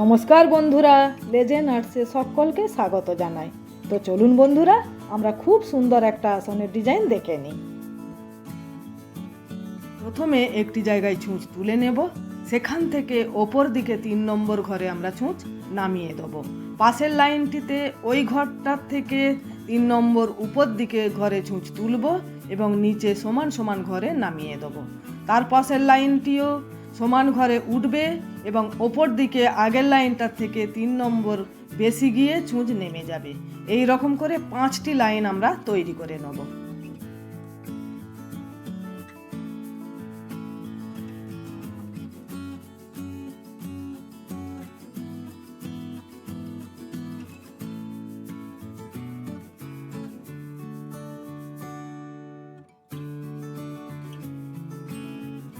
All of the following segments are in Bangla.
নমস্কার বন্ধুরা লেজেন্ড আর্টসে সকলকে স্বাগত জানাই। তো চলুন বন্ধুরা, আমরা খুব সুন্দর একটা আসনের ডিজাইন দেখে নিই। প্রথমে একটি জায়গায় ছুঁচ তুলে নেব। সেখান থেকে ওপর দিকে তিন নম্বর ঘরে আমরা ছুঁচ নামিয়ে দেব। পাশের লাইনটিতে ওই ঘরটার থেকে তিন নম্বর উপর দিকে ঘরে ছুঁচ তুলব এবং নিচে সমান সমান ঘরে নামিয়ে দেব। তার পাশের লাইনটিও সমান ঘরে উঠবে এবং ওপর দিকে আগের লাইনটার থেকে তিন নম্বর বেশি গিয়ে চুঁচ নেমে যাবে। এই রকম করে পাঁচটি লাইন আমরা তৈরি করে নেব।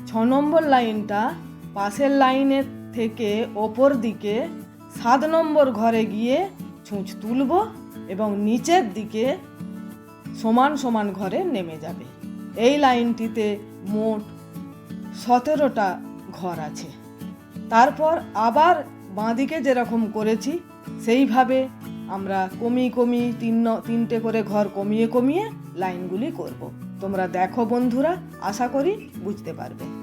ছ নম্বর লাইনটা পাশের লাইনের থেকে ওপর দিকে সাত নম্বর ঘরে গিয়ে ছুঁচ তুলব এবং নিচের দিকে সমান সমান ঘরে নেমে যাবে। এই লাইনটিতে মোট সতেরোটা ঘর আছে। তারপর আবার বাঁদিকে যেরকম করেছি, সেইভাবে আমরা কমিয়ে কমিয়ে তিন তিনটে করে ঘর কমিয়ে কমিয়ে লাইনগুলি করব। তোমরা দেখো বন্ধুরা, আশা করি বুঝতে পারবে।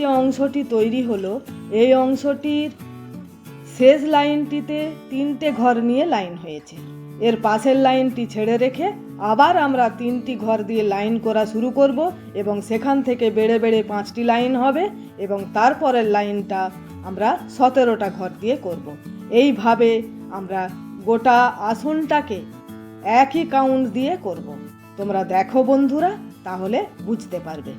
যে অংশটি তৈরি হলো, এই অংশটির শেষ লাইনটিতে তিনটে ঘর নিয়ে লাইন হয়েছে এর পাশের লাইনটি ছেড়ে রেখে আবার আমরা তিনটি ঘর দিয়ে লাইন করা শুরু করব এবং সেখান থেকে বেড়ে বেড়ে পাঁচটি লাইন হবে এবং তারপরের লাইনটা আমরা সতেরোটা ঘর দিয়ে করব। এইভাবে আমরা গোটা আসনটাকে একই কাউন্ট দিয়ে করব। তোমরা দেখো বন্ধুরা, তাহলে বুঝতে পারবে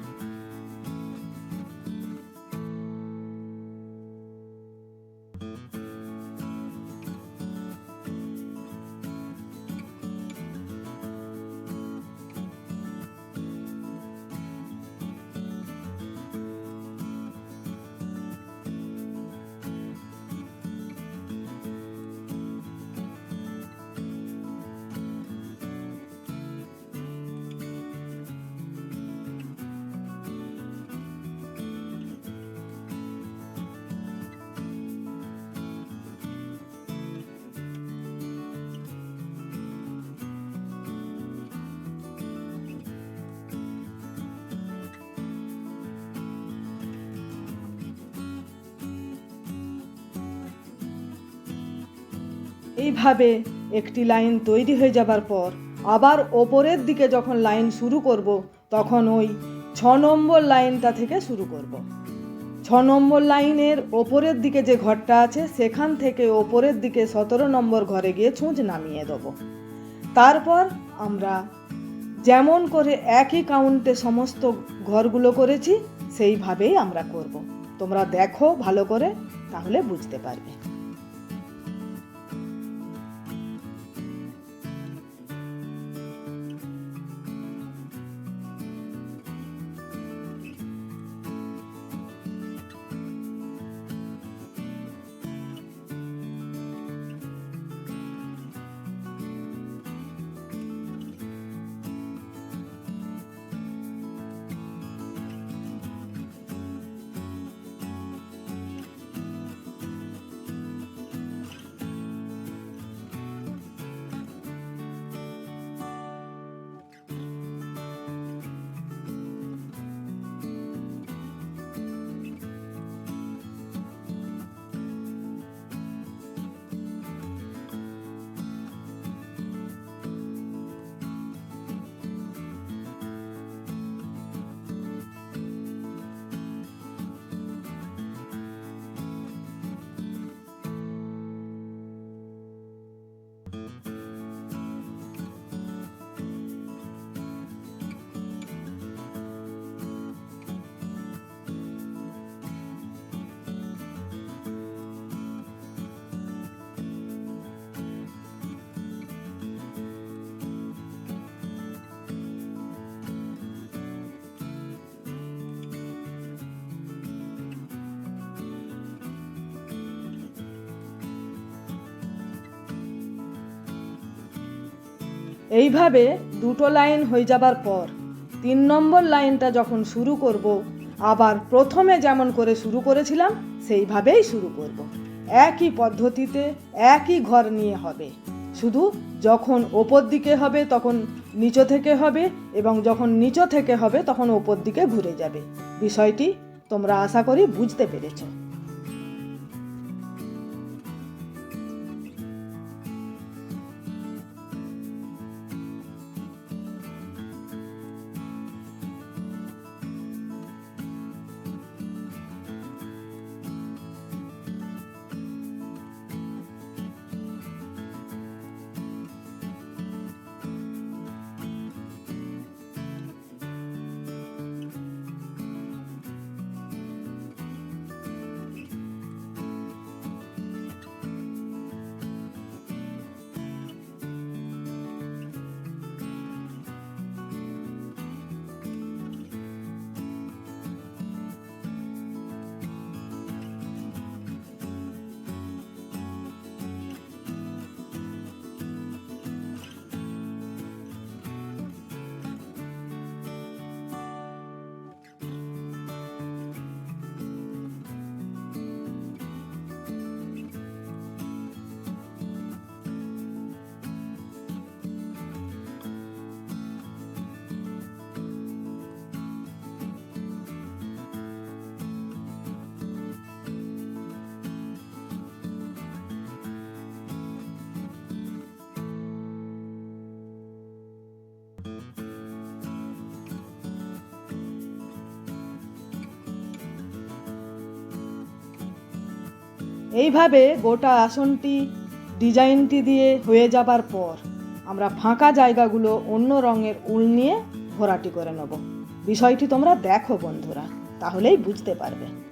এইভাবে একটি লাইন তৈরি হয়ে যাবার পর আবার ওপরের দিকে যখন লাইন শুরু করব, তখন ওই ছ নম্বর লাইনটা থেকে শুরু করব। ছ নম্বর লাইনের ওপরের দিকে যে ঘরটা আছে, সেখান থেকে ওপরের দিকে সতেরো নম্বর ঘরে গিয়ে ছুঁচ নামিয়ে দেবো। তারপর আমরা যেমন করে একই কাউন্টে সমস্ত ঘরগুলো করেছি, সেইভাবেই আমরা করব। তোমরা দেখো ভালো করে, তাহলে বুঝতে পারবে। এইভাবে দুটো লাইন হয়ে যাবার পর তিন নম্বর লাইনটা যখন শুরু করব, আবার প্রথমে যেমন করে শুরু করেছিলাম, সেইভাবেই শুরু করব। একই পদ্ধতিতে একই ঘর নিয়ে হবে। শুধু যখন ওপর দিকে হবে তখন নিচো থেকে হবে এবং যখন নিচো থেকে হবে তখন ওপর দিকে ঘুরে যাবে। বিষয়টি তোমরা আশা করি বুঝতে পেরেছ। এইভাবে গোটা আসনটি ডিজাইনটি দিয়ে হয়ে যাবার পর আমরা ফাঁকা জায়গাগুলো অন্য রঙের উল নিয়ে ঘোরাটি করে নেব। বিষয়টি তোমরা দেখো বন্ধুরা, তাহলেই বুঝতে পারবে।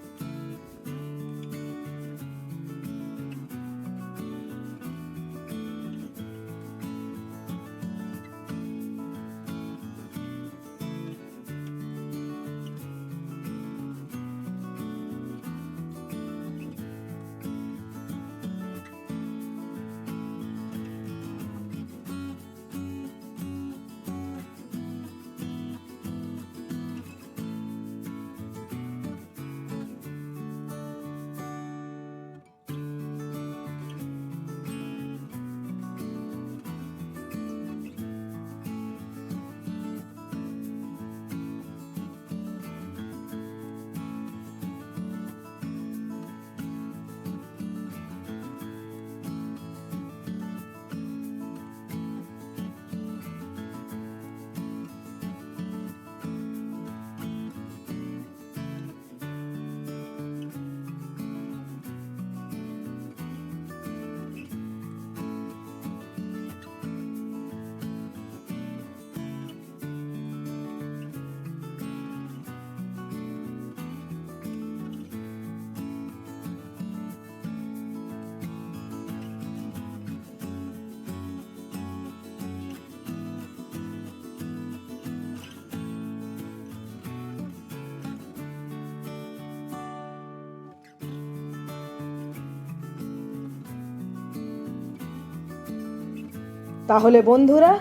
তাহলে বন্ধুরা,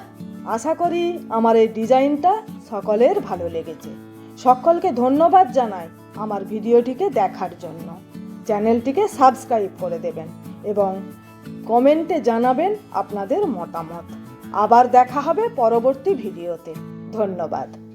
আশা করি আমার এই ডিজাইনটা সকলের ভালো লেগেছে। সকলকে ধন্যবাদ জানাই আমার ভিডিওটিকে দেখার জন্য। চ্যানেলটিকে সাবস্ক্রাইব করে দেবেন এবং কমেন্টে জানাবেন আপনাদের মতামত। আবার দেখা হবে পরবর্তী ভিডিওতে। ধন্যবাদ।